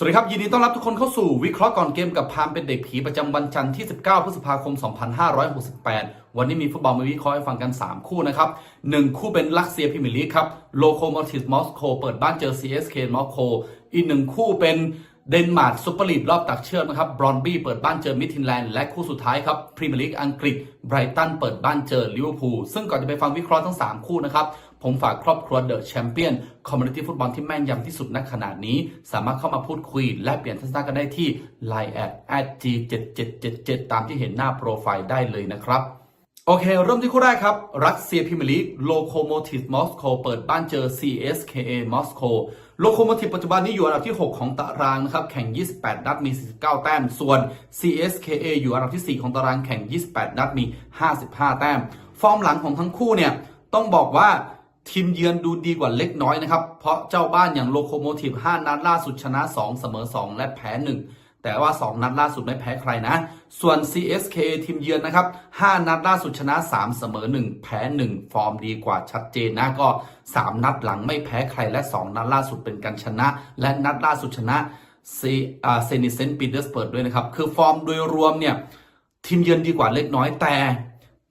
สวัสดีครับ ยินดีต้อนรับทุกคนเข้าสู่วิเคราะห์ก่อนเกมกับพามเป็นเด็กผีประจำวันจันทร์ที่ 19 พฤษภาคม 2568 วันนี้มีฟุตบอลมาวิเคราะห์ให้ฟังกัน 3 คู่นะครับ 1 คู่เป็นลักเซียพรีเมียร์ลีกครับโลโคโมทิฟมอสโกเปิดบ้านเจอ CSK มอสโกอีกหนึ่งคู่เป็นเดนมาร์กซุปเปอร์ลีกรอบตักเชือกนะครับบรอนบี้เปิดบ้านเจอมิดทินแลนด์และคู่สุดท้ายครับพรีเมียร์ลีกอังกฤษไบรตันเปิดบ้านเจอลิเวอร์พูลซึ่งก่อนจะไปฟังวิเคราะห์ทั้ง 3 คู่นะครับ ผมฝากครอบครัวเดอะแชมเปี้ยนคอมมูนิตี้ฟุตบอลที่แม่นยำที่สุดณขณะนี้ สามารถเข้ามาพูดคุย และเปลี่ยนทัศนะกันได้ที่ Line แอด at g7777 ตามที่เห็นหน้าโปรไฟล์ได้เลยนะครับ โอเค เริ่มที่คู่แรกครับ รัสเซียพรีเมลีกโลโคโมทิฟมอสโกเปิดบ้านเจอ CSKA มอสโกโลโคโมทิฟปัจจุบันนี้อยู่อันดับที่ 6 ของตารางนะครับ แข่ง 28 นัดมี 49 แต้ม ส่วน CSKA อยู่อันดับที่ 4 ของตารางแข่ง 28 นัดมี 55 แต้ม ฟอร์มหลังของทั้งคู่เนี่ย ต้องบอกว่า ทีมเยือนดูดีกว่าเล็กน้อยนะครับ เพราะเจ้าบ้านอย่างโลโคโมทิฟ5นัดล่าสุดชนะ 2 เสมอ 2 และแพ้ 1 แต่ว่า 2 นัดล่าสุดไม่แพ้ใครนะ ส่วน CSK ทีมเยือนนะครับ 5 นัดล่าสุดชนะ 3 เสมอ 1 แพ้ 1 ฟอร์มดีกว่าชัดเจนนะ ก็ 3 นัดหลังไม่แพ้ใครและ 2 นัดล่าสุดเป็นการชนะ และนัดล่าสุดชนะเซนิเซนต์ปีเตอร์สเปิร์ด้วยนะครับ คือฟอร์มโดยรวมเนี่ยทีมเยือนดีกว่าเล็กน้อยแต่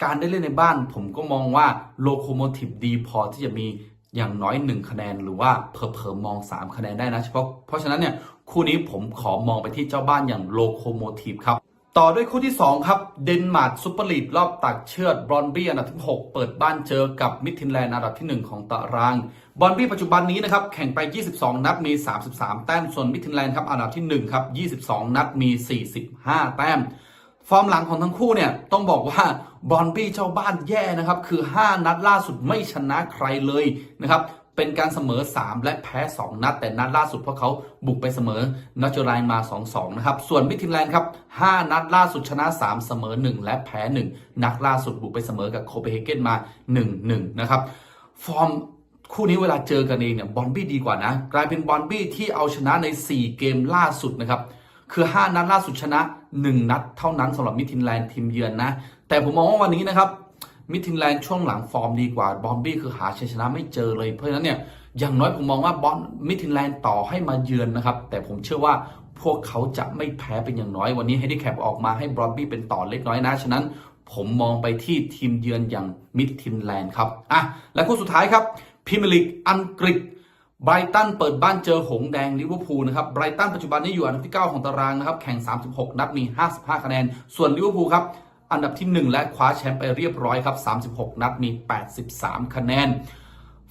การได้เล่นในบ้านผมก็มองว่าโลโคโมทิฟดีพอที่จะมีอย่างน้อย 1 คะแนนหรือว่าเพอเพอๆมอง 3 คะแนนได้นะเฉพาะเพราะฉะนั้นเนี่ยคู่นี้ผมขอมองไปที่เจ้าบ้านอย่างโลโคโมทิฟครับ ต่อด้วยคู่ที่ 2 ครับ เดนมาร์กซูเปอร์ลีกรอบตักเชือดบรอนบี้อันดับที่ 6 เปิดบ้านเจอกับมิทินแลนด์อันดับที่ 1 ของตาราง บรอนบี้ปัจจุบันนี้นะครับ แข่งไป 22 นัดมี 33 แต้มส่วนมิทินแลนด์ครับอันดับที่ 1 ครับ 22 นัดมี 45 แต้ม ฟอร์มหลังของทั้งคู่เนี่ยต้องบอกว่า บอลบี้เจ้าบ้านแย่นะครับ คือ 5 นัดล่าสุดไม่ชนะใครเลยนะครับเป็นการเสมอ 3 และแพ้ 2 นัด แต่นัดล่าสุดพวกเขาบุกไปเสมอนอจรายมา 2-2 นะครับ ส่วนมิทินแลนด์ครับ 5 นัดล่าสุดชนะ 3 เสมอ 1 และแพ้ 1 นัดล่าสุดบุกไปเสมอกับโคเปนเฮเกนมา 1-1 นะครับ ฟอร์มคู่นี้เวลาเจอกันเองเนี่ยบอลบี้ดีกว่านะ กลายเป็นบอลบี้ที่เอาชนะใน 4 เกมล่าสุดนะครับคือ 5 นัดล่าสุดชนะ 1 นัดเท่านั้นสำหรับมิทินแลนด์ทีมเยือนนะ แต่ผมมองว่าวันนี้นะครับมิทินแลนด์ช่วงหลังฟอร์มดีกว่าบอลบี้คือหาชัยชนะไม่เจอเลยเพราะฉะนั้นเนี่ยอย่างน้อยผมมองว่าบอลมิทินแลนด์ต่อให้มาเยือนนะครับ แต่ผมเชื่อว่าพวกเขาจะไม่แพ้เป็นอย่างน้อย วันนี้เฮดี้แคปออกมาให้บอลบี้เป็นต่อเล็กน้อยนะฉะนั้นผมมองไปที่ทีมเยือนอย่างมิดทินแลนด์ครับอะและคู่สุดท้ายครับพรีเมียร์ลีกอังกฤษไบรตันเปิดบ้านเจอหงแดงลิเวอร์พูลนะครับไบรตันปัจจุบันนี้อยู่อันดับที่ 9 ของตารางนะครับ แข่ง 36 นัดมี 55 คะแนน ส่วนลิเวอร์พูลครับ อันดับที่ 1 และคว้าแชมป์ไปเรียบร้อยครับ 36 นัดมี 83 คะแนน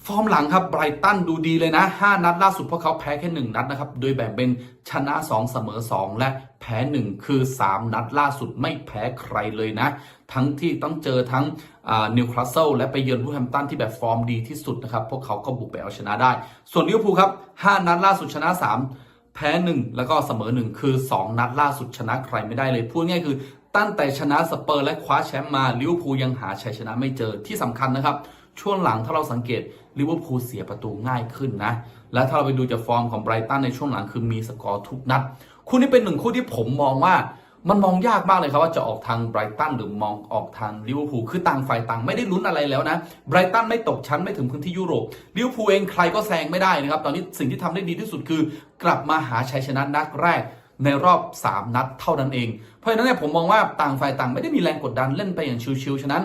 ฟอร์มหลังครับไบรตันดูดีเลยนะ 5 นัดล่าสุดพวกเขาแพ้แค่ 1 นัดนะครับ โดยแบ่งเป็นชนะ 2 เสมอ 2 และแพ้ 1 คือ 3 นัดล่าสุดไม่แพ้ใครเลยนะ ทั้งที่ต้องเจอทั้งนิวคาสเซิลและไปเยือนวูแฮมตันที่แบบฟอร์มดีที่สุดนะครับ พวกเขาก็บุกไปเอาชนะได้ ส่วนลิเวอร์พูลครับ 5 นัดล่าสุดชนะ 3แพ้ 1 แล้วก็เสมอ 1 คือ 2 นัดล่าสุดชนะใครไม่ได้เลย พูดง่ายคือ ตั้งแต่ชนะสเปอร์และคว้าแชมป์มาลิเวอร์พูลยังหาชัยชนะไม่เจอที่สำคัญนะครับ ช่วงหลังถ้าเราสังเกตลิเวอร์พูลเสียประตูง่ายขึ้นนะ และถ้าเราไปดูจากฟอร์มของไบรตันในช่วงหลังคือมีสกอร์ทุกนัด คู่นี้เป็นหนึ่งคู่ที่ผมมองว่ามันมองยากมากเลยครับว่าจะออกทางไบรตันหรือมองออกทางลิเวอร์พูลคือต่างฝ่ายต่างไม่ได้ลุ้นอะไรแล้วนะไบรตันไม่ตกชั้นไม่ถึงพื้นที่ยุโรปลิเวอร์พูลเองใครก็แซงไม่ได้นะครับ ตอนนี้สิ่งที่ทำได้ดีที่สุดคือ กลับมาหาชัยชนะนัดแรก ในรอบ 3 นัดเท่านั้นเอง เพราะฉะนั้นเนี่ยผมมองว่าต่างฝ่ายต่างไม่ได้มีแรงกดดันเล่นไปอย่างชิวๆฉะนั้น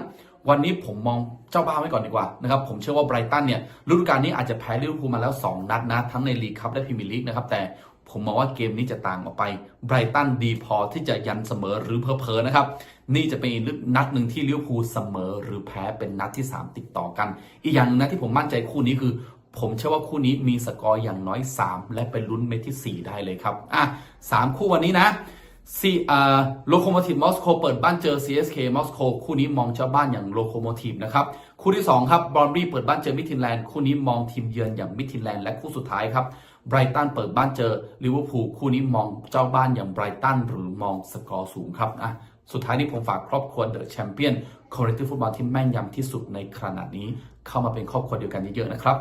วันนี้ผมมองเจ้าบ้านไว้ก่อนดีกว่านะครับผมเชื่อว่าไบรตันเนี่ยฤดูกาลนี้อาจจะแพ้ลิเวอร์พูลมาแล้ว 2 นัดนะทั้งในลีกคัพและพรีเมียร์ลีกนะครับแต่ผมมองว่าเกมนี้จะต่างออกไปไบรตันดีพอที่จะยันเสมอหรือเพอๆนะครับ นี่จะเป็นอีกนัดหนึ่งที่ลิเวอร์พูลเสมอหรือแพ้เป็นนัดที่ 3 ติดต่อกัน อีกอย่างหนึงนะที่ผมมั่นใจคู่นี้คือ ผมเชื่อว่าคู่นี้มีสกอร์อย่างน้อย 3 และเป็นลุ้นเม็ดที่ 4 ได้เลยครับ อะสามคู่วันนี้นะซีอ่าโลโคโมทีฟมอสโกเปิดบ้านเจอ CSK มอสโกคู่นี้มองเจ้าบ้านอย่างโลโคโมทีฟนะครับคู่ที่ 2 ครับบอนบี้เปิดบ้านเจอมิทินแลนด์คู่นี้มองทีมเยือนอย่างมิทินแลนด์และคู่สุดท้ายครับไบรตันเปิดบ้านเจอลิเวอร์พูลคู่นี้มองเจ้าบ้านอย่างไบรตันหรือมองสกอร์สูงครับอะสุดท้ายนี้ผมฝากครอบครัวเดอะแชมเปี้ยนคอร์เรติฟุตบอลที่แม่นยำที่สุดในขณะนี้ เข้ามาเป็นครอบครัวเดียวกันเยอะๆนะครับ